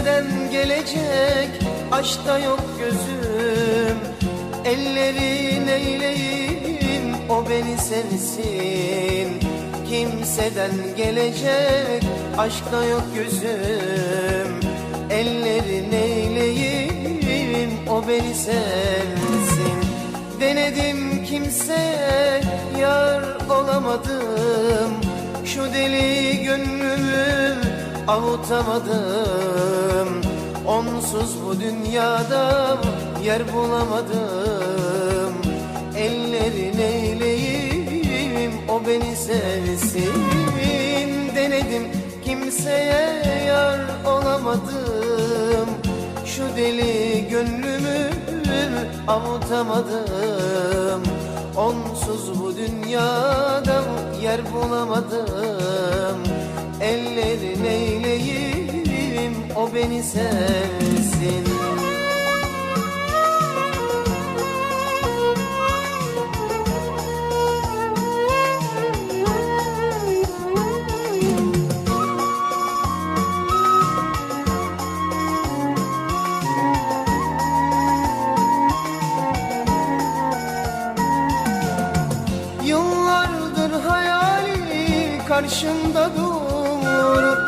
Kimseden gelecek? Aşkta yok gözüm. Ellerin eyleyim o beni sensin Kimseden gelecek aşkta yok gözüm. Ellerin eyleyim o beni sensin Denedim kimseye yar olamadım. Şu deli gönlümü avutamadım Onsuz bu dünyada yer bulamadım Ellerin eyleyim o beni sevsin. Denedim kimseye yar olamadım. Şu deli gönlümü avutamadım Onsuz bu dünyada yer bulamadım. Ellerin eyleyim beni sevsin. Yıllardır hayali karşımda durur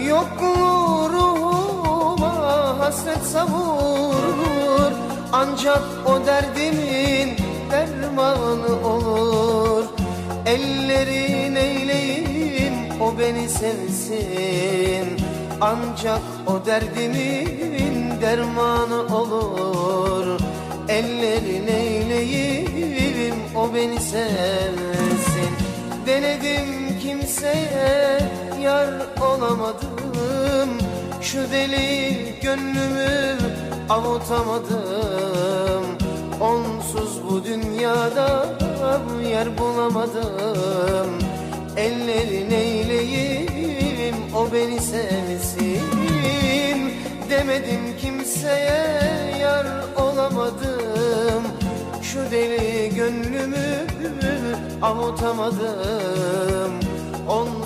Yokluğu ruhuma hasret savurur Ancak o derdimin dermanı olur. Ellerin eyleyim o beni sevsin. Ancak o derdimin dermanı olur. Ellerin eyleyim o beni sevsin. Denedim kimseye yar olamadım Şu deli gönlümü avutamadım. Onsuz bu dünyada yer bulamadım. Ellerin eyleyim o beni sevsin. Demedim kimseye yar olamadım. Şu deli gönlümü avutamadım. Onsuz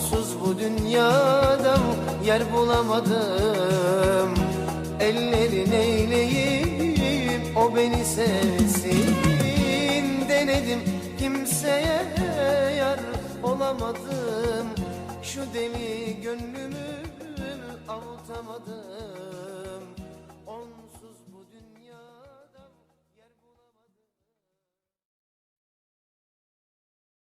yer bulamadım. Ellerin eyleyim o beni sevsin. Denedim kimseye yar olamadım. Şu deli gönlümü avutamadım.